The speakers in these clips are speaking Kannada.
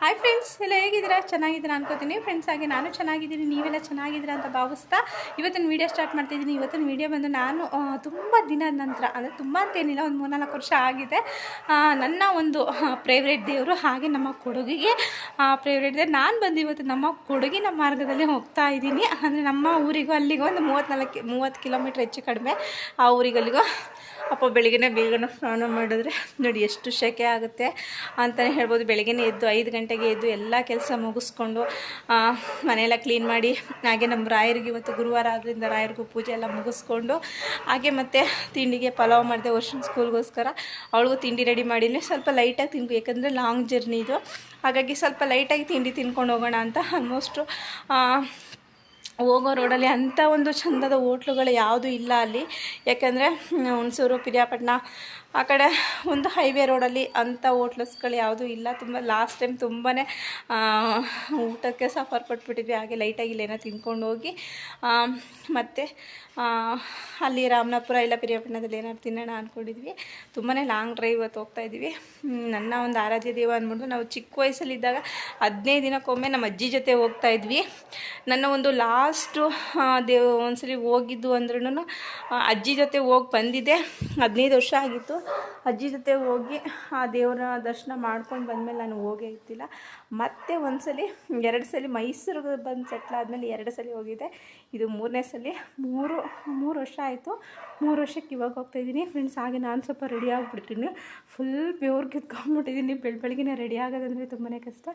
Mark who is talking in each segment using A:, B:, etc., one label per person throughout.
A: ಹಾಯ್ ಫ್ರೆಂಡ್ಸ್ ಎಲ್ಲ ಹೇಗಿದ್ದೀರಾ? ಚೆನ್ನಾಗಿದ್ದೀರಾ ಅನ್ಕೋತೀನಿ. ಫ್ರೆಂಡ್ಸ್ ಹಾಗೆ ನಾನು ಚೆನ್ನಾಗಿದ್ದೀನಿ, ನೀವೆಲ್ಲ ಚೆನ್ನಾಗಿದ್ದೀರಾ ಅಂತ ಭಾವಿಸ್ತಾ ಇವತ್ತಿನ ವೀಡಿಯೋ ಸ್ಟಾರ್ಟ್ ಮಾಡ್ತಿದ್ದೀನಿ. ಇವತ್ತಿನ ವೀಡಿಯೋ ಬಂದು ನಾನು ತುಂಬ ದಿನದ ನಂತರ, ಅಂದರೆ ತುಂಬ ಅಂತೇನಿಲ್ಲ ಒಂದು ಮೂರ್ನಾಲ್ಕು ವರ್ಷ ಆಗಿದೆ. ನನ್ನ ಒಂದು ಫೇವ್ರೇಟ್ ದೇವರು ಹಾಗೆ ನಮ್ಮ ಕೊಡುಗೆಗೆ ಫೇವ್ರೇಟ್ ದೇವ್ರು. ನಾನು ಬಂದು ಇವತ್ತು ನಮ್ಮ ಕೊಡುಗಿನ ಮಾರ್ಗದಲ್ಲಿ ಹೋಗ್ತಾ ಇದ್ದೀನಿ. ಅಂದರೆ ನಮ್ಮ ಊರಿಗೂ ಅಲ್ಲಿಗೂ ಒಂದು ಮೂವತ್ತ್ನಾಲ್ಕು ಮೂವತ್ತು ಕಿಲೋಮೀಟ್ರ್ ಹೆಚ್ಚು ಕಡಿಮೆ ಆ ಊರಿಗೆ ಅಪ್ಪ ಬೆಳಿಗ್ಗೆ ಬೇಗನೆ ಸ್ನಾನ ಮಾಡಿದ್ರೆ ನೋಡಿ ಎಷ್ಟು ಶೆಕೆ ಆಗುತ್ತೆ ಅಂತಲೇ ಹೇಳ್ಬೋದು. ಬೆಳಗ್ಗೆನೇ ಎದ್ದು ಐದು ಗಂಟೆಗೆ ಎದ್ದು ಎಲ್ಲ ಕೆಲಸ ಮುಗಿಸ್ಕೊಂಡು ಮನೆಯೆಲ್ಲ ಕ್ಲೀನ್ ಮಾಡಿ, ಹಾಗೆ ನಮ್ಮ ರಾಯರಿಗೆ ಇವತ್ತು ಗುರುವಾರ ಆದ್ದರಿಂದ ರಾಯರಿಗೂ ಪೂಜೆ ಎಲ್ಲ ಮುಗಿಸ್ಕೊಂಡು, ಹಾಗೆ ಮತ್ತು ತಿಂಡಿಗೆ ಪಲಾವ್ ಮಾಡಿದೆ ವರ್ಷನ್ ಸ್ಕೂಲ್ಗೋಸ್ಕರ ಅವಳಿಗೂ ತಿಂಡಿ ರೆಡಿ ಮಾಡಿದ್ವಿ ಸ್ವಲ್ಪ ಲೈಟಾಗಿ ತಿನ್ಬೇಕು ಯಾಕಂದರೆ ಲಾಂಗ್ ಜರ್ನಿ ಇದು. ಹಾಗಾಗಿ ಸ್ವಲ್ಪ ಲೈಟಾಗಿ ತಿಂಡಿ ತಿನ್ಕೊಂಡು ಹೋಗೋಣ ಅಂತ ಆಲ್ಮೋಸ್ಟು ಹೋಗೋ ರೋಡಲ್ಲಿ ಅಂಥ ಒಂದು ಚಂದದ ಹೋಟ್ಲುಗಳು ಯಾವುದೂ ಇಲ್ಲ ಅಲ್ಲಿ. ಯಾಕೆಂದರೆ ಹುಣಸೂರು, ಪಿರಿಯಾಪಟ್ಟಣ, ಆ ಕಡೆ ಒಂದು ಹೈವೇ ರೋಡಲ್ಲಿ ಅಂಥ ಹೋಟ್ಲಸ್ಗಳು ಯಾವುದೂ ಇಲ್ಲ. ತುಂಬ ಲಾಸ್ಟ್ ಟೈಮ್ ತುಂಬಾ ಊಟಕ್ಕೆ ಸಫರ್ ಕೊಟ್ಬಿಟ್ಟಿದ್ವಿ. ಹಾಗೆ ಲೈಟಾಗಿ ಇಲ್ಲೇನೋ ತಿನ್ಕೊಂಡು ಹೋಗಿ. ಮತ್ತು ಅಲ್ಲಿ ರಾಮನಾಪುರ ಇಲ್ಲ ಪಿರಿಯಾಪಟ್ಟಣದಲ್ಲಿ ಏನಾದ್ರು ತಿನ್ನೋಣ ಅಂದ್ಕೊಂಡಿದ್ವಿ ತುಂಬಾ ಲಾಂಗ್ ಡ್ರೈವ್ ಇವತ್ತು ಹೋಗ್ತಾ ಇದ್ದೀವಿ. ನನ್ನ ಒಂದು ಆರಾಧ್ಯ ದೇವ ಅಂದ್ಬಿಟ್ಟು ನಾವು ಚಿಕ್ಕ ವಯಸ್ಸಲ್ಲಿದ್ದಾಗ ಹದಿನೈದು ದಿನಕ್ಕೊಮ್ಮೆ ನಮ್ಮ ಅಜ್ಜಿ ಜೊತೆ ಹೋಗ್ತಾ ಇದ್ವಿ. ನನ್ನ ಒಂದು ಲಾಸ್ಟು ದೇವ್ ಒಂದ್ಸಲಿ ಹೋಗಿದ್ದು ಅಂದ್ರೂ ಅಜ್ಜಿ ಜೊತೆ ಹೋಗಿ ಬಂದಿದ್ದೆ. ಹದಿನೈದು ವರ್ಷ ಆಗಿತ್ತು. ಅಜ್ಜಿ ಜೊತೆ ಹೋಗಿ, ಆ ದೇವರ ದರ್ಶನ ಮಾಡ್ಕೊಂಡು ಬಂದಮೇಲೆ ನಾನು ಹೋಗೇ ಇರ್ತಿಲ್ಲ. ಮತ್ತೆ ಒಂದ್ಸಲಿ, ಎರಡು ಸಲ ಮೈಸೂರಿಗೆ ಬಂದು ಸೆಟ್ಲ್ ಆದಮೇಲೆ ಎರಡು ಸಲ ಹೋಗಿದ್ದೆ. ಇದು ಮೂರನೇ ಸಲ, ಮೂರು ಮೂರು ವರ್ಷ ಆಯಿತು. ಮೂರು ವರ್ಷಕ್ಕೆ ಇವಾಗ ಹೋಗ್ತಾ ಇದ್ದೀನಿ. ಫ್ರೆಂಡ್ಸ್ ಹಾಗೆ ನಾನು ಸ್ವಲ್ಪ ರೆಡಿ ಆಗಿಬಿಡ್ತೀನಿ ಫುಲ್ ಪ್ಯೂರ್ ಕಿತ್ಕೊಂಡ್ಬಿಟ್ಟಿದ್ದೀನಿ. ಬೆಳ ಬೆಳಗ್ಗೆ ರೆಡಿ ಆಗೋದಂದರೆ ತುಂಬಾ ಕಷ್ಟ.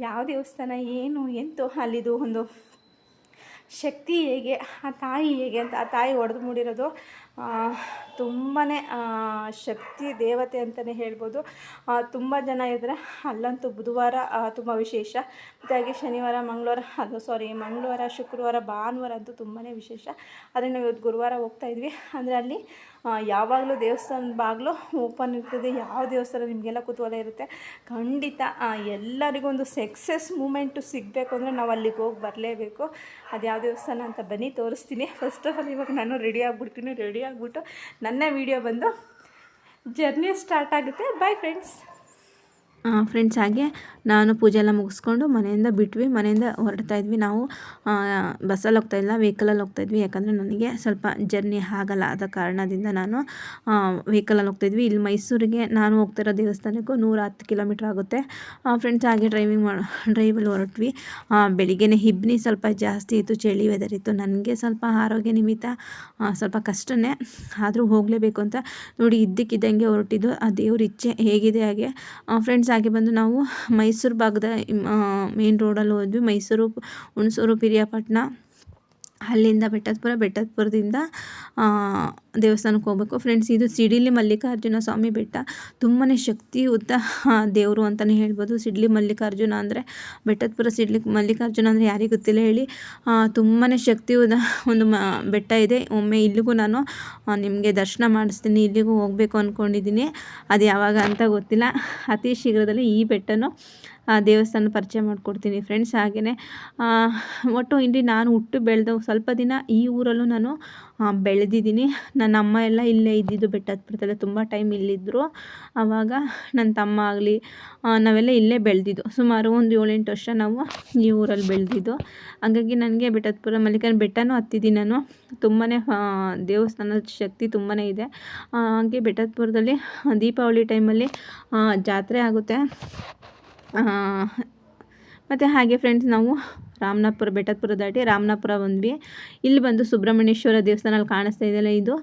A: ಯಾವ ದೇವಸ್ಥಾನ, ಏನು, ಎಂತು ಅಲ್ಲಿದು ಒಂದು ಶಕ್ತಿ ಹೇಗೆ, ಆ ತಾಯಿ ಹೇಗೆ ಅಂತ, ಆ ತಾಯಿ ಒಡೆದು ಮೂಡಿರೋದು ತುಂಬಾ ಶಕ್ತಿ, ದೇವತೆ ಅಂತಲೇ ಹೇಳ್ಬೋದು. ತುಂಬ ಜನ ಇದ್ದರೆ. ಅಲ್ಲಂತೂ ಬುಧವಾರ ತುಂಬ ವಿಶೇಷ. ಮತ್ತು ಶನಿವಾರ, ಮಂಗಳವಾರ, ಅದು ಸಾರಿ ಮಂಗಳವಾರ, ಶುಕ್ರವಾರ, ಭಾನುವಾರ ಅಂತೂ ತುಂಬಾ ವಿಶೇಷ. ಆದರೆ ನಾವು ಇವತ್ತು ಗುರುವಾರ ಹೋಗ್ತಾ ಇದ್ವಿ. ಅಂದರೆ ಅಲ್ಲಿ ಯಾವಾಗಲೂ ದೇವಸ್ಥಾನದ ಬಾಗಿಲು ಓಪನ್ ಇರ್ತದೆ. ಯಾವ ದೇವಸ್ಥಾನ ನಿಮಗೆಲ್ಲ ಕುತೂಹಲ ಇರುತ್ತೆ? ಖಂಡಿತ ಎಲ್ಲರಿಗೂ ಒಂದು ಸಕ್ಸಸ್ ಮೂಮೆಂಟು ಸಿಗಬೇಕು ಅಂದರೆ ನಾವು ಅಲ್ಲಿಗೆ ಹೋಗಿ ಬರಲೇಬೇಕು. ಅದು ಯಾವ ದೇವಸ್ಥಾನ ಅಂತ ಬನ್ನಿ, ತೋರಿಸ್ತೀನಿ. ಫಸ್ಟ್ ಆಫ್ ಆಲ್ ಇವಾಗ ನಾನು ರೆಡಿ ಆಗಿಬಿಡ್ತೀನಿ ರೆಡಿ ಆಗಿಬಿಟ್ಟು ನನ್ನ ವಿಡಿಯೋ ಬಂದು ಜರ್ನಿ ಸ್ಟಾರ್ಟ್ ಆಗುತ್ತೆ. ಬಾಯ್ ಫ್ರೆಂಡ್ಸ್
B: ಫ್ರೆಂಡ್ಸ್ ಹಾಗೆ ನಾನು ಪೂಜೆ ಎಲ್ಲ ಮುಗಿಸ್ಕೊಂಡು ಮನೆಯಿಂದ ಬಿಟ್ವಿ. ಮನೆಯಿಂದ ಹೊರಡ್ತಾ ಇದ್ವಿ ನಾವು. ಬಸ್ಸಲ್ಲಿ ಹೋಗ್ತಾ ಇಲ್ಲ ವೆಹಿಕಲಲ್ಲಿ ಹೋಗ್ತಾ ಇದ್ವಿ. ಯಾಕಂದರೆ ನನಗೆ ಸ್ವಲ್ಪ ಜರ್ನಿ ಆಗಲ್ಲ. ಆದ ಕಾರಣದಿಂದ ನಾನು ವೆಹಿಕಲಲ್ಲಿ ಹೋಗ್ತಾ ಇದ್ವಿ. ಇಲ್ಲಿ ಮೈಸೂರಿಗೆ ನಾನು ಹೋಗ್ತಿರೋ ದೇವಸ್ಥಾನಕ್ಕೂ ನೂರ ಹತ್ತು ಕಿಲೋಮೀಟ್ರ್ ಆಗುತ್ತೆ. ಫ್ರೆಂಡ್ಸ್ ಹಾಗೆ ಡ್ರೈವಿಂಗ್ ಮಾಡಿ ಡ್ರೈವಲ್ಲಿ ಹೊರಟ್ವಿ. ಬೆಳಿಗ್ಗೆ ಬೆಳಿಗ್ಗೆನೇ ಹಿಬ್ನಿ ಸ್ವಲ್ಪ ಜಾಸ್ತಿ ಇತ್ತು. ಚಳಿ ವೆದರ್ ಇತ್ತು. ನನಗೆ ಸ್ವಲ್ಪ ಆರೋಗ್ಯ ನಿಮಿತ್ತ ಸ್ವಲ್ಪ ಕಷ್ಟನೇ. ಆದರೂ ಹೋಗಲೇಬೇಕು ಅಂತ ನೋಡಿ ಇದ್ದಕ್ಕಿದ್ದಂಗೆ ಹೊರಟಿದ್ದು. ಆ ದೇವ್ರ ಇಚ್ಛೆ ಹೇಗಿದೆ ಹಾಗೆ. ಫ್ರೆಂಡ್ಸ್ ಹಾಗೆ ಬಂದು ನಾವು ಮೈಸೂರು ಭಾಗದ ಮೇನ್ ರೋಡಲ್ಲಿ ಹೋದ್ವಿ. ಮೈಸೂರು ಹುಣಸೂರು ಪಿರಿಯಾಪಟ್ಟಣ. ಅಲ್ಲಿಂದ ಬೆಟ್ಟದಪುರ, ಬೆಟ್ಟದಪುರದಿಂದ ದೇವಸ್ಥಾನಕ್ಕೆ ಹೋಗ್ಬೇಕು. ಫ್ರೆಂಡ್ಸ್ ಇದು ಸಿಡಿಲಿ ಮಲ್ಲಿಕಾರ್ಜುನ ಸ್ವಾಮಿ ಬೆಟ್ಟ. ತುಂಬಾ ಶಕ್ತಿಯುತ ದೇವರು ಅಂತಲೇ ಹೇಳ್ಬೋದು. ಸಿಡ್ಲಿ ಮಲ್ಲಿಕಾರ್ಜುನ ಅಂದರೆ, ಬೆಟ್ಟದಪುರ ಸಿಡ್ಲಿ ಮಲ್ಲಿಕಾರ್ಜುನ ಅಂದರೆ ಯಾರಿಗೆ ಗೊತ್ತಿಲ್ಲ ಹೇಳಿ. ತುಂಬಾ ಶಕ್ತಿಯುತ ಒಂದು ಮ, ಬೆಟ್ಟ ಇದೆ. ಒಮ್ಮೆ ಇಲ್ಲಿಗೂ ನಾನು ನಿಮಗೆ ದರ್ಶನ ಮಾಡಿಸ್ತೀನಿ, ಇಲ್ಲಿಗೂ ಹೋಗಬೇಕು ಅಂದ್ಕೊಂಡಿದ್ದೀನಿ ಅದು ಯಾವಾಗ ಅಂತ ಗೊತ್ತಿಲ್ಲ. ಅತಿ ಶೀಘ್ರದಲ್ಲಿ ಈ ಬೆಟ್ಟನೂ ದೇವಸ್ಥಾನ ಪರಿಚಯ ಮಾಡಿಕೊಡ್ತೀನಿ ಫ್ರೆಂಡ್ಸ್ ಹಾಗೆಯೇ ಒಟ್ಟು ಇಲ್ಲಿ ನಾನು ಹುಟ್ಟು ಬೆಳೆದ ಸ್ವಲ್ಪ ದಿನ ಈ ಊರಲ್ಲೂ ನಾನು ಬೆಳೆದಿದ್ದೀನಿ. ನನ್ನ ಅಮ್ಮ ಎಲ್ಲ ಇಲ್ಲೇ ಇದ್ದಿದ್ದು ಬೆಟ್ಟದಪುರದಲ್ಲೇ ತುಂಬ ಟೈಮ್ ಇಲ್ಲಿದ್ದರು ಆವಾಗ ನನ್ನ ತಮ್ಮ ಆಗಲಿ ನಾವೆಲ್ಲ ಇಲ್ಲೇ ಬೆಳೆದಿದ್ದು. ಸುಮಾರು ಒಂದು ಏಳೆಂಟು ವರ್ಷ ನಾವು ಈ ಊರಲ್ಲಿ ಬೆಳೆದಿದ್ದು. ಹಾಗಾಗಿ ನನಗೆ ಬೆಟ್ಟದಪುರ ಮಲ್ಲಿಕಾರ್ಜುನ ಬೆಟ್ಟನೂ ಹತ್ತಿದ್ದೀನಿ ನಾನು. ತುಂಬಾ ದೇವಸ್ಥಾನದ ಶಕ್ತಿ ತುಂಬಾ ಇದೆ. ಹಾಗೆ ಬೆಟ್ಟದಪುರದಲ್ಲಿ ದೀಪಾವಳಿ ಟೈಮಲ್ಲಿ ಜಾತ್ರೆ ಆಗುತ್ತೆ. ಮತ್ತು ಹಾಗೆ ಫ್ರೆಂಡ್ಸ್ ನಾವು ರಾಮನಾಪುರ ಬೆಟ್ಟದಪುರ ದಾಟಿ ರಾಮನಾಪುರ ಬಂದ್ವಿ. ಇಲ್ಲಿ ಬಂದು ಸುಬ್ರಹ್ಮಣ್ಯೇಶ್ವರ ದೇವಸ್ಥಾನ ಅಲ್ಲಿ ಕಾಣಿಸ್ತಾ ಇದೆಯಲ್ಲ ಇದು?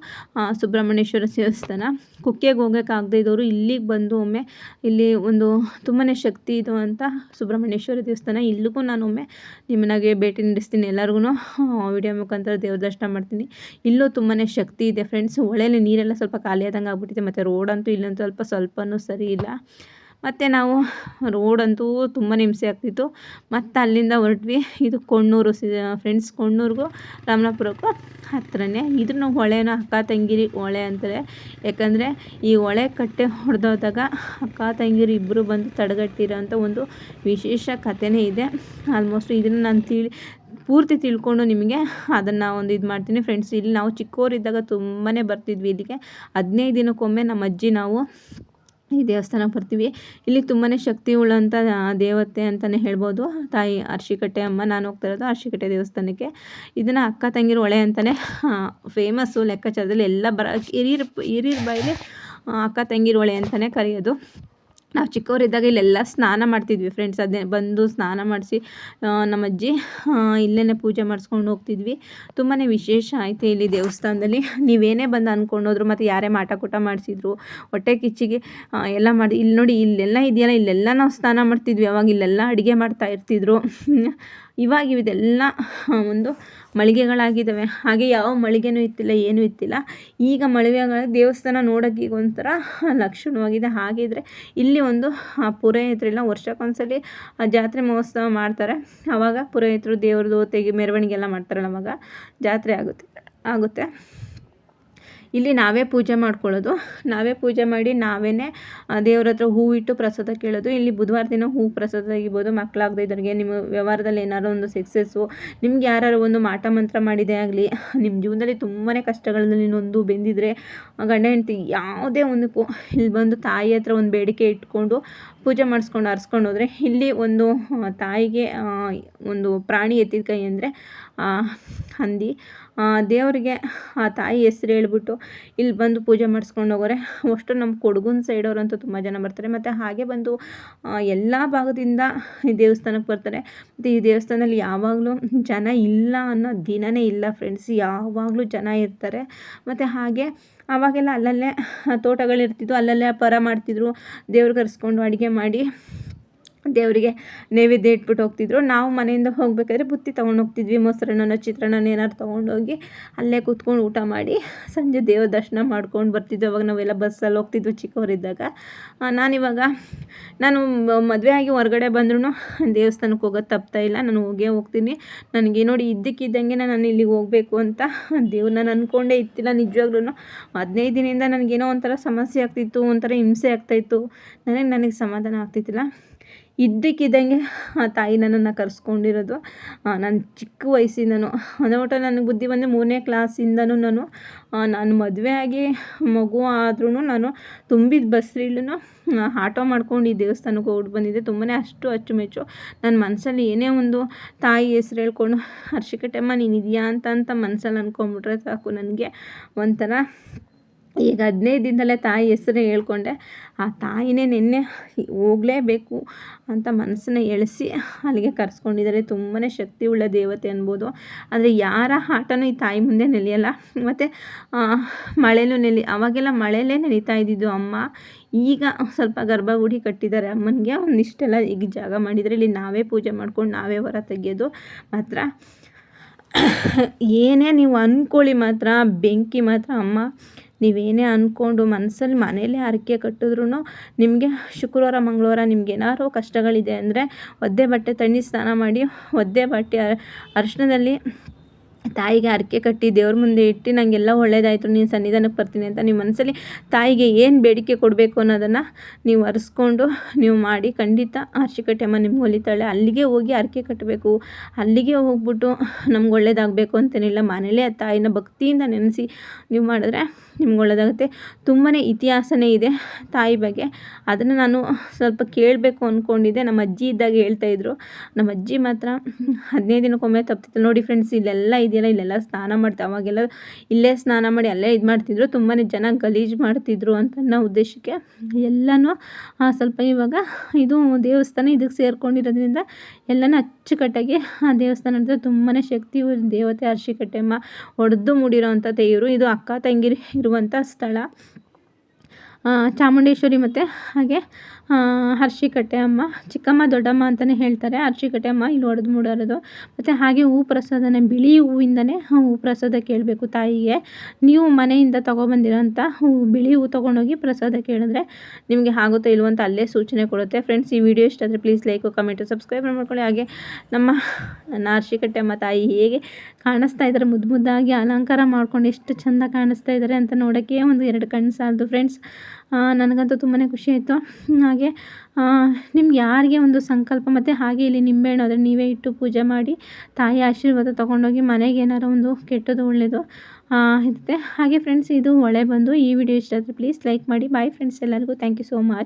B: ಸುಬ್ರಹ್ಮಣ್ಯೇಶ್ವರ ದೇವಸ್ಥಾನ. ಕುಕ್ಕೆಗೆ ಹೋಗೋಕ್ಕಾಗದೇ ಇದ್ದವರು ಇಲ್ಲಿಗೆ ಬಂದು ಒಮ್ಮೆ ಇಲ್ಲಿ ಒಂದು ತುಂಬಾ ಶಕ್ತಿ ಇದು ಅಂತ ಸುಬ್ರಹ್ಮಣ್ಯೇಶ್ವರ ದೇವಸ್ಥಾನ. ಇಲ್ಲಿಗೂ ನಾನು ಒಮ್ಮೆ ನಿಮ್ಮನಾಗೆ ಭೇಟಿ ನೀಡಿಸ್ತೀನಿ ಎಲ್ಲರಿಗೂ ವಿಡಿಯೋ ಮುಖಾಂತರ ದೇವ್ರ ದರ್ಶನ ಮಾಡ್ತೀನಿ. ಇಲ್ಲೂ ತುಂಬಾ ಶಕ್ತಿ ಇದೆ ಫ್ರೆಂಡ್ಸ್ ಒಳ್ಳೆಯ ನೀರೆಲ್ಲ ಸ್ವಲ್ಪ ಖಾಲಿ ಆದಂಗೆ ಆಗ್ಬಿಟ್ಟಿದೆ. ಮತ್ತು ರೋಡಂತೂ ಇಲ್ಲಂತೂ ಸ್ವಲ್ಪ ಸ್ವಲ್ಪನೂ ಸರಿ ಇಲ್ಲ. ಮತ್ತು ನಾವು ರೋಡಂತೂ ತುಂಬ ಹಿಂಸೆ ಆಗ್ತಿತ್ತು. ಮತ್ತು ಅಲ್ಲಿಂದ ಹೊರಟ್ವಿ. ಇದು ಕೊಣ್ಣೂರು ಸಿ ಫ್ರೆಂಡ್ಸ್ ಕೊಣ್ಣೂರಿಗೂ ರಾಮನಾಪುರಕ್ಕೂ ಹತ್ರನೇ. ಇದನ್ನು ಹೊಳೆನ ಅಕ್ಕ ತಂಗಿರಿ ಹೊಳೆ ಅಂತಾರೆ. ಯಾಕಂದರೆ ಈ ಹೊಳೆ ಕಟ್ಟೆ ಹೊಡೆದೋದಾಗ ಅಕ್ಕ ತಂಗಿರು ಇಬ್ಬರು ಬಂದು ತಡೆಗಟ್ಟಿರೋಂಥ ಒಂದು ವಿಶೇಷ ಕಥೆನೇ ಇದೆ. ಆಲ್ಮೋಸ್ಟ್ ಇದನ್ನು ನಾನು ತಿಳಿ, ಪೂರ್ತಿ ತಿಳ್ಕೊಂಡು ನಿಮಗೆ ಅದನ್ನು ಒಂದು ಇದು ಮಾಡ್ತೀನಿ ಫ್ರೆಂಡ್ಸ್ ಇಲ್ಲಿ ನಾವು ಚಿಕ್ಕವರಿದ್ದಾಗ ತುಂಬಾ ಬರ್ತಿದ್ವಿ ಇಲ್ಲಿಗೆ. ಹದಿನೈದು ದಿನಕ್ಕೊಮ್ಮೆ ನಮ್ಮ ಅಜ್ಜಿ ನಾವು ಈ ದೇವಸ್ಥಾನಕ್ಕೆ ಬರ್ತೀವಿ. ಇಲ್ಲಿ ತುಂಬಾ ಶಕ್ತಿ ಉಳ್ಳಂಥ ದೇವತೆ ಅಂತಲೇ ಹೇಳ್ಬೋದು. ತಾಯಿ ಅರ್ಶಿಕಟ್ಟೆ ಅಮ್ಮ, ನಾನು ಹೋಗ್ತಾ ಇರೋದು ಅರ್ಶಿಕಟ್ಟೆ ದೇವಸ್ಥಾನಕ್ಕೆ. ಇದನ್ನು ಅಕ್ಕ ತಂಗಿರ ಹೊಳೆ ಅಂತಲೇ ಫೇಮಸ್ಸು ಲೆಕ್ಕಾಚಾರದಲ್ಲಿ ಎಲ್ಲ ಬರ, ಹಿರಿಯರ ಹಿರಿಯರ ಬಾಯಲ್ಲಿ ಅಕ್ಕ ತಂಗಿರ ಹೊಳೆ ಅಂತಲೇ ಕರೆಯೋದು. ನಾವು ಚಿಕ್ಕವರಿದ್ದಾಗ ಇಲ್ಲೆಲ್ಲ ಸ್ನಾನ ಮಾಡ್ತಿದ್ವಿ ಫ್ರೆಂಡ್ಸ್ ಅದೇ ಬಂದು ಸ್ನಾನ ಮಾಡಿಸಿ ನಮ್ಮ ಅಜ್ಜಿ ಇಲ್ಲೇ ಪೂಜೆ ಮಾಡಿಸ್ಕೊಂಡು ಹೋಗ್ತಿದ್ವಿ. ತುಂಬಾ ವಿಶೇಷ ಆಯಿತು ಇಲ್ಲಿ ದೇವಸ್ಥಾನದಲ್ಲಿ. ನೀವೇನೇ ಬಂದು ಅಂದ್ಕೊಂಡೋದ್ರು ಮತ್ತು ಯಾರೇ ಮಾಟ ಕೂಟ ಮಾಡಿಸಿದ್ರು, ಹೊಟ್ಟೆ ಕಿಚ್ಚಿಗೆ ಎಲ್ಲ ಮಾಡಿ ಇಲ್ಲಿ ನೋಡಿ, ಇಲ್ಲೆಲ್ಲ ಇದೆಯಲ್ಲ, ಇಲ್ಲೆಲ್ಲ ನಾವು ಸ್ನಾನ ಮಾಡ್ತಿದ್ವಿ. ಅವಾಗ ಇಲ್ಲೆಲ್ಲ ಅಡುಗೆ ಮಾಡ್ತಾ ಇರ್ತಿದ್ರು. ಇವಾಗ ಇದೆಲ್ಲ ಒಂದು ಮಳಿಗೆಗಳಾಗಿದ್ದಾವೆ. ಹಾಗೆ ಯಾವ ಮಳಿಗೆನೂ ಇತ್ತಿಲ್ಲ, ಏನೂ ಇತ್ತಿಲ್ಲ. ಈಗ ಮಳಿಗೆಗಳ ದೇವಸ್ಥಾನ ನೋಡೋಕೆ ಈಗ ಒಂಥರ ಲಕ್ಷಣವಾಗಿದೆ. ಹಾಗಿದ್ರೆ ಇಲ್ಲಿ ಒಂದು ಪುರೋಹಿತರೆಲ್ಲ ವರ್ಷಕ್ಕೊಂದ್ಸಲಿ ಜಾತ್ರೆ ಮಹೋತ್ಸವ ಮಾಡ್ತಾರೆ. ಆವಾಗ ಪುರೋಹಿತರು ದೇವ್ರದ್ದು ತೆಗೆ ಮೆರವಣಿಗೆ ಎಲ್ಲ ಮಾಡ್ತಾರಲ್ಲ ಅವಾಗ ಜಾತ್ರೆ ಆಗುತ್ತೆ ಆಗುತ್ತೆ. ಇಲ್ಲಿ ನಾವೇ ಪೂಜೆ ಮಾಡ್ಕೊಳ್ಳೋದು. ನಾವೇ ಪೂಜೆ ಮಾಡಿ ನಾವೇ ದೇವ್ರ ಹತ್ರ ಹೂ ಇಟ್ಟು ಪ್ರಸಾದ ಕೇಳೋದು. ಇಲ್ಲಿ ಬುಧವಾರ ದಿನ ಹೂ ಪ್ರಸಾದ ತೆಗಿಬೋದು. ಮಕ್ಕಳಾಗದೆ ಇದ್ದವ್ರಿಗೆ ನಿಮ್ಮ ವ್ಯವಹಾರದಲ್ಲಿ ಏನಾದ್ರು ಒಂದು ಸಕ್ಸಸ್ಸು ನಿಮ್ಗೆ ಯಾರು ಒಂದು ಮಾಟ ಮಂತ್ರ ಮಾಡಿದೆ ಆಗಲಿ ನಿಮ್ಮ ಜೀವನದಲ್ಲಿ ತುಂಬಾ ಕಷ್ಟಗಳಲ್ಲಿ ನೊಂದು ಬೆಂದಿದ್ರೆ ಗಂಡ ಹೆಂಡತಿ ಯಾವುದೇ ಒಂದಕ್ಕೂ ಇಲ್ಲಿ ಬಂದು ತಾಯಿ ಹತ್ರ ಒಂದು ಬೇಡಿಕೆ ಇಟ್ಕೊಂಡು ಪೂಜೆ ಮಾಡಿಸ್ಕೊಂಡು ಹರಿಸ್ಕೊಂಡು ಹೋದರೆ, ಇಲ್ಲಿ ಒಂದು ತಾಯಿಗೆ ಒಂದು ಪ್ರಾಣಿ ಎತ್ತಿದ ಕೈ ಅಂದರೆ ಹಂದಿ. ದೇವರಿಗೆ ಆ ತಾಯಿ ಹೆಸ್ರು ಹೇಳ್ಬಿಟ್ಟು ಇಲ್ಲಿ ಬಂದು ಪೂಜೆ ಮಾಡಿಸ್ಕೊಂಡು ಹೋಗೋರೆ. ಅಷ್ಟು ನಮ್ಮ ಕೊಡಗಿನ ಸೈಡವ್ರಂತೂ ತುಂಬ ಜನ ಬರ್ತಾರೆ. ಮತ್ತು ಹಾಗೆ ಬಂದು ಎಲ್ಲ ಭಾಗದಿಂದ ಈ ದೇವಸ್ಥಾನಕ್ಕೆ ಬರ್ತಾರೆ. ಮತ್ತು ಈ ದೇವಸ್ಥಾನದಲ್ಲಿ ಯಾವಾಗಲೂ ಜನ ಇಲ್ಲ ಅನ್ನೋ ದಿನವೇ ಇಲ್ಲ ಫ್ರೆಂಡ್ಸ್ ಯಾವಾಗಲೂ ಜನ ಇರ್ತಾರೆ. ಮತ್ತು ಹಾಗೆ ಆವಾಗೆಲ್ಲ ಅಲ್ಲಲ್ಲೇ ತೋಟಗಳಿರ್ತಿದ್ವು. ಅಲ್ಲಲ್ಲೇ ಪರ ಮಾಡ್ತಿದ್ರು. ದೇವ್ರಿಗೆ ಕರೆಸ್ಕೊಂಡು ಅಡುಗೆ ಮಾಡಿ. ದೇವರಿಗೆ ನೈವೇದ್ಯ ಇಟ್ಬಿಟ್ಟು ಹೋಗ್ತಿದ್ರು. ನಾವು ಮನೆಯಿಂದ ಹೋಗಬೇಕಾದ್ರೆ ಬುತ್ತಿ ತೊಗೊಂಡು ಹೋಗ್ತಿದ್ವಿ. ಮೊಸರನ್ನ ಚಿತ್ರಾನ್ನ ಏನಾದ್ರು ತೊಗೊಂಡೋಗಿ ಅಲ್ಲೇ ಕೂತ್ಕೊಂಡು ಊಟ ಮಾಡಿ ಸಂಜೆ ದೇವ್ರ ದರ್ಶನ ಮಾಡ್ಕೊಂಡು ಬರ್ತಿದ್ವಿ. ಅವಾಗ ನಾವೆಲ್ಲ ಬಸ್ಸಲ್ಲಿ ಹೋಗ್ತಿದ್ವಿ ಚಿಕ್ಕವರಿದ್ದಾಗ. ನಾನಿವಾಗ ನಾನು ಮದುವೆ ಆಗಿ ಹೊರಗಡೆ ಬಂದ್ರೂ ದೇವಸ್ಥಾನಕ್ಕೆ ಹೋಗೋದು ತಪ್ತಾ ಇಲ್ಲ. ನಾನು ಹೋಗೇ ಹೋಗ್ತೀನಿ. ನನಗೆ ನೋಡಿ ಇದ್ದಕ್ಕಿದ್ದಂಗೆ ನಾನು ಇಲ್ಲಿಗೆ ಹೋಗಬೇಕು ಅಂತ ದೇವ್ರು ನಾನು ಅಂದ್ಕೊಂಡೇ ಇತ್ತಿಲ್ಲ ನಿಜವಾಗ್ಲೂ ಹದಿನೈದು ದಿನದಿಂದ ನನಗೇನೋ ಒಂಥರ ಸಮಸ್ಯೆ ಆಗ್ತಿತ್ತು, ಒಂಥರ ಹಿಂಸೆ ಆಗ್ತಾಯಿತ್ತು ನನಗೆ ನನಗೆ ಸಮಾಧಾನ ಆಗ್ತಿತ್ತಿಲ್ಲ ಇದ್ದಕ್ಕಿದ್ದಂಗೆ ಆ ತಾಯಿ ನನ್ನನ್ನು ಕರೆಸ್ಕೊಂಡಿರೋದು. ನಾನು ಚಿಕ್ಕ ವಯಸ್ಸಿಂದನೂ ಅದೊಟ್ಟು ನನಗೆ ಬುದ್ಧಿ ಬಂದರೆ ಮೂರನೇ ಕ್ಲಾಸಿಂದನೂ ನಾನು ನಾನು ಮದುವೆ ಆಗಿ ಮಗು ಆದ್ರೂ ನಾನು ತುಂಬಿದ ಬಸ್ರಿಲೂ ಆಟೋ ಮಾಡ್ಕೊಂಡು ಈ ದೇವಸ್ಥಾನಕ್ಕೆ ಹೋಗಿ ಬಂದಿದ್ದೆ. ತುಂಬಾ ಅಷ್ಟು ಅಚ್ಚುಮೆಚ್ಚು. ನನ್ನ ಮನಸ್ಸಲ್ಲಿ ಏನೇ ಒಂದು ತಾಯಿ ಹೆಸ್ರು ಹೇಳ್ಕೊಂಡು ಹರ್ಷಿಕಟ್ಟೆಮ್ಮ ನೀನು ಇದೆಯಾ ಅಂತ ಅಂತ ಮನಸ್ಸಲ್ಲಿ ಅಂದ್ಕೊಂಬಿಟ್ರೆ ಸಾಕು ನನಗೆ. ಒಂಥರ ಈಗ ಹದಿನೈದು ದಿನದಲ್ಲೇ ತಾಯಿ ಹೆಸರು ಹೇಳ್ಕೊಂಡೆ, ಆ ತಾಯಿನೇ ನಿನ್ನೆ ಹೋಗಲೇಬೇಕು ಅಂತ ಮನಸ್ಸನ್ನ ಎಳಿಸಿ ಅಲ್ಲಿಗೆ ಕರೆಸ್ಕೊಂಡಿದ್ದಾರೆ. ತುಂಬಾ ಶಕ್ತಿ ಉಳ್ಳ ದೇವತೆ ಅನ್ಬೋದು. ಆದರೆ ಯಾರ ಆಟನೂ ಈ ತಾಯಿ ಮುಂದೆ ನೆಲೆಯಲ್ಲ. ಮತ್ತು ಮಳೆಯಲ್ಲೂ ನೆಲೆ, ಅವಾಗೆಲ್ಲ ಮಳೆಯಲ್ಲೇ ನೆನೀತಾ ಇದ್ದಿದ್ದು ಅಮ್ಮ. ಈಗ ಸ್ವಲ್ಪ ಗರ್ಭಗುಡಿ ಕಟ್ಟಿದ್ದಾರೆ. ಅಮ್ಮನಿಗೆ ಒಂದಿಷ್ಟೆಲ್ಲ ಈಗ ಜಾಗ ಮಾಡಿದರೆ ಇಲ್ಲಿ ನಾವೇ ಪೂಜೆ ಮಾಡ್ಕೊಂಡು ನಾವೇ ಹೊರ ತೆಗೆಯೋದು ಮಾತ್ರ ಏನೇ ನೀವು ಅಂದ್ಕೊಳ್ಳಿ ಮಾತ್ರ, ಬೆಂಕಿ ಮಾತ್ರ ಅಮ್ಮ. ನೀವೇನೇ ಅಂದ್ಕೊಂಡು ಮನಸ್ಸಲ್ಲಿ ಮನೇಲೇ ಹರಕೆ ಕಟ್ಟಿದ್ರೂ ನಿಮಗೆ ಶುಕ್ರವಾರ, ಮಂಗಳವಾರ ನಿಮ್ಗೆ ಏನಾದ್ರು ಕಷ್ಟಗಳಿದೆ ಅಂದರೆ ಒದ್ದೆ ಬಟ್ಟೆ ತಣ್ಣಿ ಸ್ನಾನ ಮಾಡಿ, ಒದ್ದೆ ಬಟ್ಟೆ ಅರಿಶಿಣದಲ್ಲಿ ತಾಯಿಗೆ ಹರಕೆ ಕಟ್ಟಿ ದೇವ್ರ ಮುಂದೆ ಇಟ್ಟು ನನಗೆಲ್ಲ ಒಳ್ಳೇದಾಯಿತು, ನೀನು ಸನ್ನಿಧಾನಕ್ಕೆ ಬರ್ತೀನಿ ಅಂತ ನಿಮ್ಮ ಮನಸ್ಸಲ್ಲಿ ತಾಯಿಗೆ ಏನು ಬೇಡಿಕೆ ಕೊಡಬೇಕು ಅನ್ನೋದನ್ನು ನೀವು ಅರಿಸ್ಕೊಂಡು ನೀವು ಮಾಡಿ ಖಂಡಿತ ಅಮ್ಮ ನಿಮ್ಗೆ ಹೊಲಿತಾಳೆ. ಅಲ್ಲಿಗೆ ಹೋಗಿ ಹರಕೆ ಕಟ್ಟಬೇಕು, ಅಲ್ಲಿಗೆ ಹೋಗ್ಬಿಟ್ಟು ನಮ್ಗೆ ಒಳ್ಳೇದಾಗಬೇಕು ಅಂತೇನಿಲ್ಲ. ಮನೇಲೆ ಆ ತಾಯಿನ ಭಕ್ತಿಯಿಂದ ನೆನೆಸಿ ನೀವು ಮಾಡಿದ್ರೆ ನಿಮ್ಗೆ ಒಳ್ಳೇದಾಗುತ್ತೆ. ತುಂಬಾ ಇತಿಹಾಸನೇ ಇದೆ ತಾಯಿ ಬಗ್ಗೆ. ಅದನ್ನು ನಾನು ಸ್ವಲ್ಪ ಕೇಳಬೇಕು ಅಂದ್ಕೊಂಡಿದ್ದೆ ನಮ್ಮ ಅಜ್ಜಿ ಇದ್ದಾಗ ಹೇಳ್ತಾಯಿದ್ರು ನಮ್ಮ ಅಜ್ಜಿ ಮಾತ್ರ ಹದಿನೈದು ದಿನಕ್ಕೊಮ್ಮೆ ತಪ್ತಿತ್ತು. ನೋಡಿ ಫ್ರೆಂಡ್ಸ್ ಇಲ್ಲೆಲ್ಲ ಇದೆಯಲ್ಲ ಇಲ್ಲೆಲ್ಲ ಸ್ನಾನ ಮಾಡ್ತೀವಿ ಅವಾಗೆಲ್ಲ ಇಲ್ಲೇ ಸ್ನಾನ ಮಾಡಿ ಅಲ್ಲೇ ಇದು ಮಾಡ್ತಿದ್ರು ತುಂಬಾ ಜನ ಗಲೀಜು ಮಾಡ್ತಿದ್ರು ಅಂತ ಉದ್ದೇಶಕ್ಕೆ ಎಲ್ಲನೂ ಸ್ವಲ್ಪ ಇವಾಗ ಇದು ದೇವಸ್ಥಾನ ಇದಕ್ಕೆ ಸೇರಿಕೊಂಡಿರೋದ್ರಿಂದ ಎಲ್ಲನೂ ಅಚ್ಚುಕಟ್ಟಾಗಿ ಆ ದೇವಸ್ಥಾನ ಅಂದರೆ ತುಂಬಾ ಶಕ್ತಿ ದೇವತೆ ಅರ್ಶಿಕಟ್ಟೆಮ್ಮ ಒಡೆದು ಮೂಡಿರೋ ಅಂಥ ದೇವರು. ಇದು ಅಕ್ಕ ತಂಗಿರಿ ಇರುವಂಥ ಸ್ಥಳ. ಚಾಮುಂಡೇಶ್ವರಿ ಮತ್ತು ಹಾಗೆ ಹರ್ಷಿಕಟ್ಟೆ ಅಮ್ಮ, ಚಿಕ್ಕಮ್ಮ, ದೊಡ್ಡಮ್ಮ ಅಂತಲೇ ಹೇಳ್ತಾರೆ. ಹರ್ಷಿಕಟ್ಟೆ ಅಮ್ಮ ಇಲ್ಲಿ ಹೊಡೆದು ಮೂಡೋದು ಮತ್ತು ಹಾಗೆ ಹೂ ಪ್ರಸಾದನೇ, ಬಿಳಿ ಹೂವಿಂದನೇ ಹೂ ಪ್ರಸಾದ ಕೇಳಬೇಕು ತಾಯಿಗೆ. ನೀವು ಮನೆಯಿಂದ ತೊಗೊಬಂದಿರೋಂಥ ಹೂ, ಬಿಳಿ ಹೂ ತೊಗೊಂಡೋಗಿ ಪ್ರಸಾದ ಕೇಳಿದ್ರೆ ನಿಮಗೆ ಆಗುತ್ತೋ ಇಲ್ವೋ ಅಂತ ಅಲ್ಲೇ ಸೂಚನೆ ಕೊಡುತ್ತೆ. ಫ್ರೆಂಡ್ಸ್ ಈ ವಿಡಿಯೋ ಇಷ್ಟ ಆದರೆ ಪ್ಲೀಸ್ ಲೈಕು ಕಮೆಂಟು ಸಬ್ಸ್ಕ್ರೈಬ್ ಮಾಡ್ಕೊಳ್ಳಿ. ಹಾಗೆ ನಮ್ಮ ನನ್ನ ಹರ್ಷಿಕಟ್ಟೆ ಅಮ್ಮ ತಾಯಿ ಹೇಗೆ ಕಾಣಿಸ್ತಾ ಇದ್ದಾರೆ ಮುದ್ದು ಮುದ್ದಾಗಿ ಅಲಂಕಾರ ಮಾಡ್ಕೊಂಡು ಎಷ್ಟು ಚೆಂದ ಕಾಣಿಸ್ತಾ ಇದ್ದಾರೆ ಅಂತ ನೋಡೋಕ್ಕೆ ಒಂದು ಎರಡು ಕಣ್ಣು ಸಾಲದು. ಫ್ರೆಂಡ್ಸ್ ನನಗಂತೂ ತುಂಬಾ ಖುಷಿ ಆಯಿತು. ನಿಮ್ಗೆ ಯಾರಿಗೆ ಒಂದು ಸಂಕಲ್ಪ ಮತ್ತು ಹಾಗೆ ಇಲ್ಲಿ ನಿಂಬೆಹಣ್ಣು ಆದರೆ ನೀವೇ ಇಟ್ಟು ಪೂಜೆ ಮಾಡಿ, ತಾಯಿ ಆಶೀರ್ವಾದ ತೊಗೊಂಡೋಗಿ ಮನೆಗೆ ಏನಾರು ಒಂದು ಕೆಟ್ಟದ್ದು ಒಳ್ಳೆಯದು ಇರುತ್ತೆ. ಹಾಗೆ ಫ್ರೆಂಡ್ಸ್ ಇದು ಒಳ್ಳೆ ಬಂದು ಈ ವಿಡಿಯೋ ಇಷ್ಟ ಆದರೆ ಪ್ಲೀಸ್ ಲೈಕ್ ಮಾಡಿ. ಬಾಯ್ ಫ್ರೆಂಡ್ಸ್ ಎಲ್ಲರಿಗೂ ಥ್ಯಾಂಕ್ ಯು ಸೋ ಮಚ್